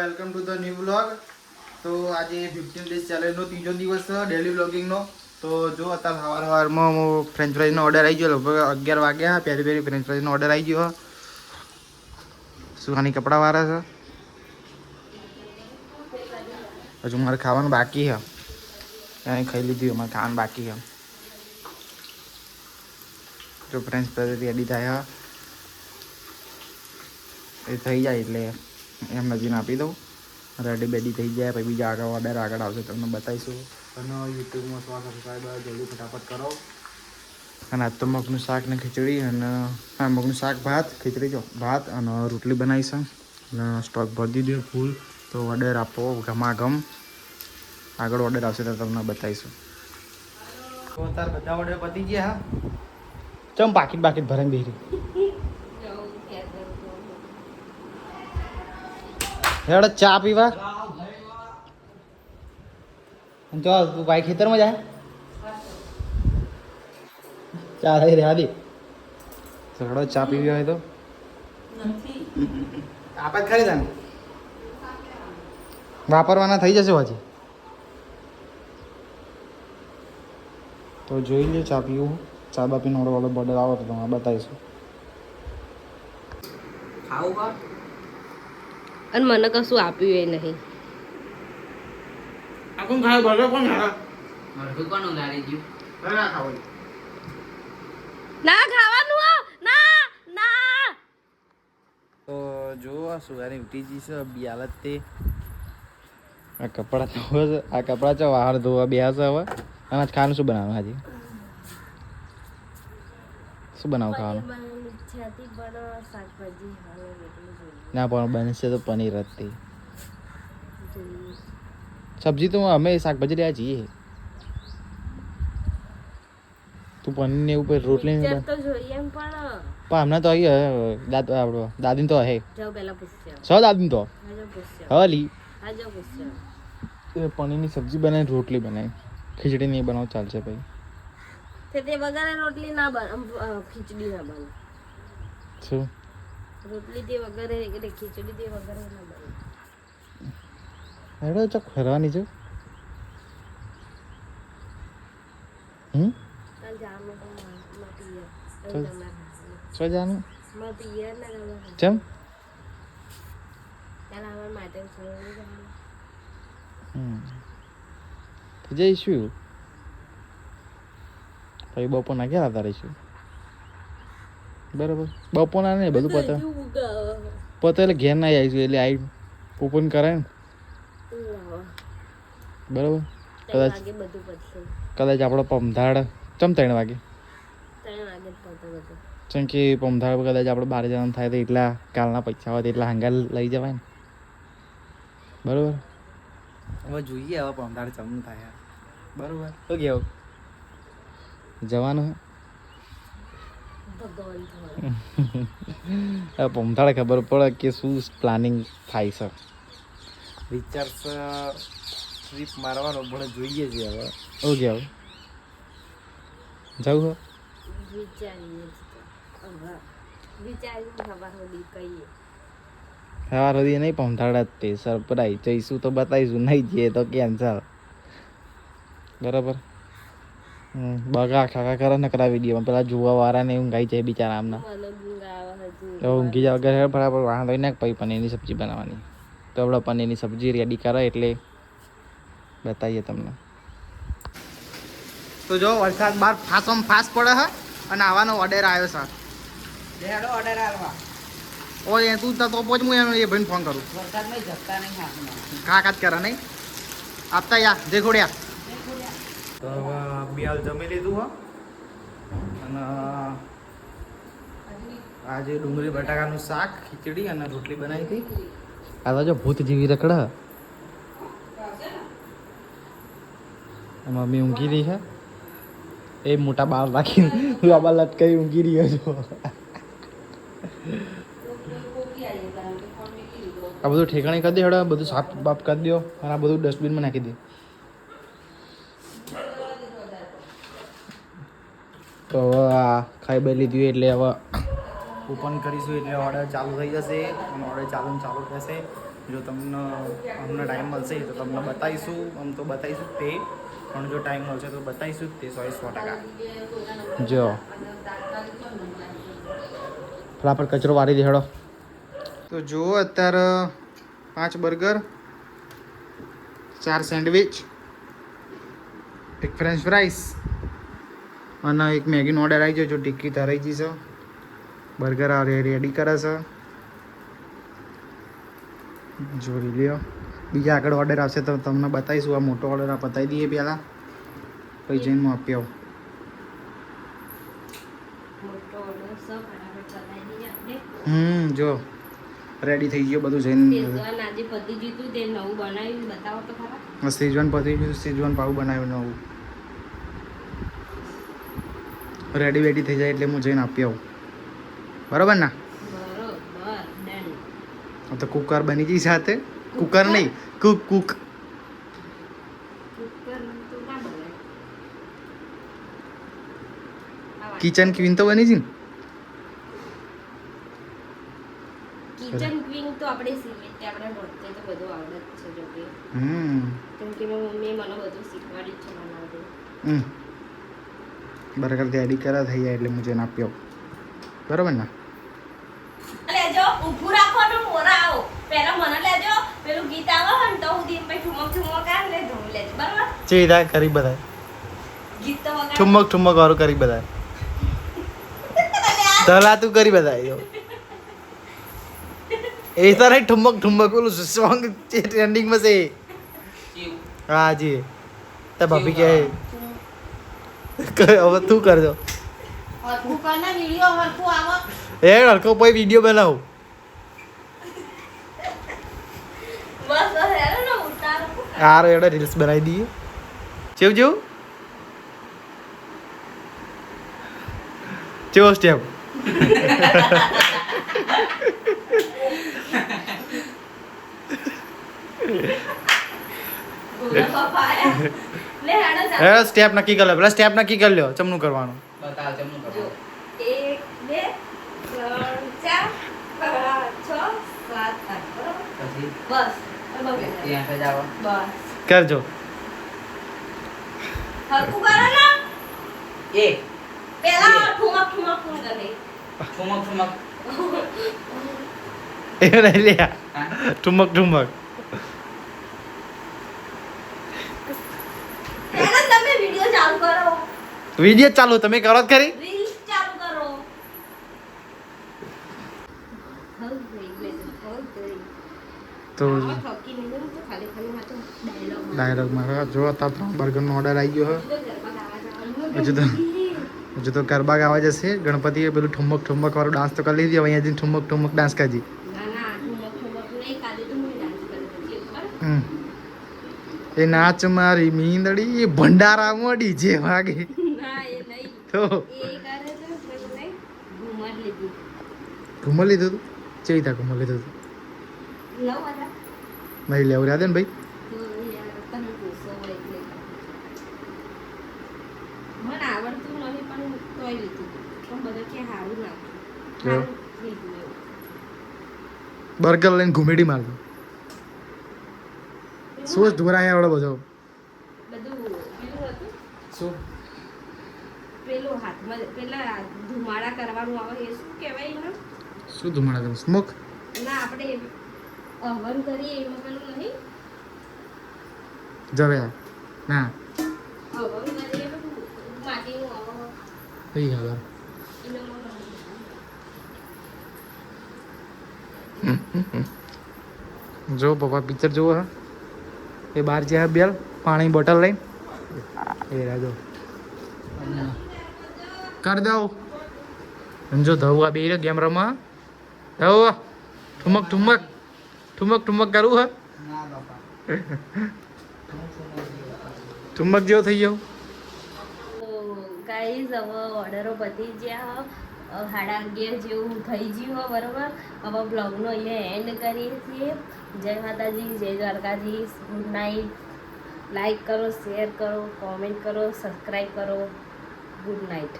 Welcome to the new blog તો આજે fifteen days ચેલેન્જનો ત્રીજો દિવસ છે ડેલી બ્લોગિંગનો તો જો અત્યારે સવાર સવારમાં હું ફ્રેન્ચ ફ્રાઈઝનો ઓર્ડર આવી ગયો, લગભગ અગિયાર વાગ્યા, પહેરી પહેરી ફ્રેન્ચ ફ્રાઈઝનો ઓર્ડર આવી ગયો. સુહાની કપડાં વાળા છે. હજુ મારે ખાવાનું બાકી છે. અહીં ખાઈ લીધું મારે ખાવાનું બાકી છે. જો ફ્રેન્ચ ફ્રાઈઝ રેડી થાય એ થઈ જાય એટલે. એમ નજીને આપી દઉં. રેડી બેડી થઈ જાય પછી બીજા આગળ ઓર્ડર આગળ આવશે તમને બતાવીશું. અને યુટ્યુબમાં સો સબસ્ક્રાઈબર જલ્દી ફટાફટ કરો. અને આજ તો મગનું શાક ને ખીચડી અને હા મગનું શાક ભાત ખીચડી જો ભાત અને રોટલી બનાવીશ. અને સ્ટોક ભરી દીધો ફૂલ તો ઓર્ડર આપો ઘમાઘમ. આગળ ઓર્ડર આવશે તો તમને બતાવીશું. તો અત્યારે બધા ઓર્ડર પતી ગયા ચમ પાકીટ બાકીટ ભરાઈને બેસી હેડ ચા પીવા. જો તું ભાઈ ખેતરમાં જાય. ચા થઈ રહ્યા દી હેડો ચા પીવી હોય તો? આપણે ખરી જાય વાપરવાના થઈ જશે હજી. તો જોઈ લે ચા પીવું. ચા બાપી ઓર્ડર બોર્ડર આવો તો તમે બતાવીશું. ખાવું અને મને કશું આપ્યું એ નહીં. કોણ ખાય? બર્ગર કોણ ખાય? મરઘું કોણ ઉગાડી ગયું? ના ખાવું ના ખાવાનું ના ના. તો જો આ સુવાની ઉઠી છે બી હાલત તે. આ કપડા ધોવા છે આ કપડા છે વાહર ધોવા બે છે હવે. અને આજ ખાવાનું શું બનાવવાનું હાજી શું બનાવું ખાવાનું? ના પણ બનશે તો પનીર હતી સબ્જી તો અમે શાકભાજી લેવા જઈએ તું પનીર ને પછી રોટલી તો જોઈએ એમ પણ પણ હમણાં તો આવી દાદ આપણો દાદીને તો હે. છ પૂછ્યો દાદીને તો? હલી હાજો પૂછ્યો પનીરની સબ્જી બનાવી રોટલી બનાવી. ખીચડી નહીં બનાવ ચાલશે ભાઈ. તે વગર રોટલી ના બન ખીચડી ના બને. શું રોટલી તે વગર એટલે ખીચડી દે વગર ના બને. હેડો ચોક ફરવાની છું. હમ? કાલ જવાનું તો જાનું. ને. ચમ કાલ માટે જવાનું. હમ. તો જઈશું. પછી બપોરના ક્યાં આવતા રહીશું? બરાબર. બપોરના નહીં બધું પતે. પતે એટલે ઘેર ના આવીશું એટલે આવી ઓપન કરાય ને. બરાબર. કદાચ વાગે બધું પતશે. કદાચ આપણો પમધાડ ચમ ત્રણ વાગે? જેમ કે પમધાડ પર કદાચ આપણે બાર જવાનું થાય તો એટલા કાલના પૈસા હોય તો એટલા હંગાલ લઈ જવાય ને. બરોબર. હવે જોઈએ હવે પમધાડ ચમનું થાય. બરોબર. તો કેવું જવાનું હવે ખબર પડે કે શું પ્લાનિંગ થાય છે. વિચાર છે ટ્રીપ મારવાનો પણ જોઈએ છે હવે. ઓકે હવે. જવું સવાર સુધી નહીં પમધાડ જ તે સરપ્રાઈઝ જઈશું તો બતાવીશું. નહીં જઈએ તો કેન્સલ. બરાબર? બગા ખાખા કરે ને કરા દઈએ પેલા જોવા વાળા ને ઊંઘાઈ જાય બિચારા આમના. તો ઊંઘી જાય વગર બરાબર વાહન લઈ નાખ પછી પનીરની સબ્જી બનાવવાની. તો આપણે પનીરની સબ્જી રેડી કરે એટલે બતાવીએ તમને. તો જો વરસાદ બહાર ફાસમ ફાસ પડે હે અને આવવાનો ઓર્ડર આવ્યો છે. ઓર્ડર આલવા. ઓય તું તો પહોંચ હું એનો એ ભાઈને ફોન કરું. વરસાદ નહીં જતા નહીં ખા કરે નહીં. આપતા યા દેખોડ્યા તો હવે બી હાલ જમી લીધું, હો. અને આજે ડુંગળી, બટાકાનું શાક, ખીચડી અને રોટલી બનાવી હતી. આ જો ભૂત જેવી રખડા. મમ્મી ઊંઘી રહી છે. એ મોટા બાળ રાખીને હું આ બાર લટકાઈ ઊંઘી રહ્યો છો આ બધું ઠેકાણે કરી દે હડે બધું સાફ બાફ કરી દો અને આ બધું ડસ્ટબિનમાં નાખી દે. તો હવે આ ખાઈ બે લીધું એટલે હવે ઓપન કરીશું એટલે ઓર્ડર ચાલુ થઈ જશે. અને ઓર્ડર ચાલુ ચાલુ થશે જો તમને અમને ટાઈમ મળશે તો તમને બતાવીશું. આમ તો બતાવીશું જ તે. પણ જો ટાઈમ મળશે તો બતાવીશું જ તે. સો સો ટકા. જો. ફટાફટ કચરો વાળી દેડો તો જુઓ અત્યારે પાંચ બર્ગર ચાર સેન્ડવિચ એક ફ્રેન્ચ ફ્રાઈસ અને એક મેગીનો ઓર્ડર આવી જજો જો ટિક્કી તરાઈ જઈશ બર્ગર આ રેડી કરે છે. જોઈ લ્યો. બીજા આગળ ઓર્ડર આવશે તો તમને બતાવીશું. આ મોટો ઓર્ડર આ બતાવી દઈએ પહેલાં. પછી જઈને હું આપી આવું. હમ જો. રેડી થઈ ગયો બધું જઈને. આજે પતી જીતું તે નવું બનાવ્યું બતાવો તો ખરા. સેજવાન પતી ગયું સિઝવાન પાવું બનાવ્યું નવું. રેડી બેડી થઈ જાય એટલે હું જઈને આપી આવું. બરાબર ના? તો કુકર બની ગઈ સાથે. કુકર નહીં કુક કુક. કિચન ક્વીન તો બની છે ને? કિચન ક્વીન તો આપણે સીવીએ આપણે ભણતે તો બધું આવડે છે જો કે હમ. કેમ કે મમ્મીએ મને બધું શીખવાડી છે બનાવવું હમ. બરાબર રેડી કરા થઈ જાય એટલે મુજે ના આવું બરાબર ને? લેજો ઊભું રાખો તો મોરા આવો. પહેલા મને લેજો પેલું ગીત આવે ને તો હું દીન પછી ઠુમક ઠુમક આ લે ધૂમ લેજો. બરાબર? ચેડા કરી બધાય ગીત તો વગર ઠુમક ઠુમક વાળું કરી બધાય ધલા તું કરી બધા યો એ તો નહીં ઠુમક ઠુમક પેલું સોંગ ટ્રેન્ડિંગ ટ્રેન્ડિંગમાં છે. હા જી તે ભાભી કે હવે તું કરજો. એ હડકો કોઈ વીડિયો બનાવું. હેરો એડે રીલ્સ બનાવી દઈએ. જેવું જેવું? જેવો સ્ટેપ. આયા. લે હેડો હે ચાલો. સ્ટેપ નક્કી કરી લો. પેલા સ્ટેપ નક્કી કરી લ્યો. ચમનું કરવાનું. બતાવ ચમનું જો કરો એક બે ત્રણ ચાર પાંચ છ સાત આઠ બરોબર? પછી? બસ. હવે બગડે જાય. ત્યાં જ આવો. બસ. કરજો. હરખું કરો ને. એક પેલા ઠુમક ઠુમક ઠુમ કરે ઠુમક ઠુમક. એ નહીં લે હા? ઠુમક ઠુમક પહેલા તમે વિડિયો ચાલુ કરો વીડિયો ચાલુ, તમે કરો ખરી. તો ડાયલોગ ડાયરેક્ટમાં જો અત્યારે ત્રણ બર્ગરનો ઓર્ડર આવી ગયો હજુ તો હજુ તો ગરબા ગાવા જશે. ગણપતિએ પેલું ઠુમક ઠુમક ડાન્સ તો કરી લીધી, હવે અહીંયા જઈને ઠુમક ઠુમક ડાન્સ કરજી. એ નાચ મારી મીંદડી, ભંડારામાં ડીજે વાગે. તો ઘુમર લીધું હતું ચેવી રીતે ઘુમર લીધું હતું મારી લેવું રાધે ને ભાઈ. તો યાર તમે પૂછો હોય એટલે મને આવડતું નહીં પણ તોય લીધું. પણ બધા કે સારું ના કેવું? સારું લીધું એવું. બર્ગર લઈને ઘુમેડી મારતો શું ઢોરાય આવડે બધો? બધું શું? પેલું હાથમાં પેલા ધુમાડા કરવાનું આવે એ શું કહેવાય ને શું ધુમાડા કરવાનું? સ્મોક? ના આપણે હવન કરીએ એમાં પેલું નહીં. જવે ના. હવન કરીએ માટીનું આવે કઈ જો પપ્પા પિક્ચર જુઓ હા. એ બહાર જ્યાં બેલ પાણી બોટલ લઈને. એ રાજો. કર દઉં. જો ધવવા બે ગેમ રમવા. ધવું ઠુમક ઠુમક ઠુમક ઠુમક કરવું હે. ઠુમક જેવો થઈ જાવ ગાઈઝ હવે ઓર્ડરો પતી ગયા સાડા અગિયાર જેવું થઈ ગયું હો બરોબર? હવે બ્લોગનો અહીંયા એન્ડ કરીએ છીએ. જય માતાજી જય દ્વારકાજી ગુડ નાઇટ લાઈક કરો શેર કરો કોમેન્ટ કરો સબસ્ક્રાઈબ કરો. Good night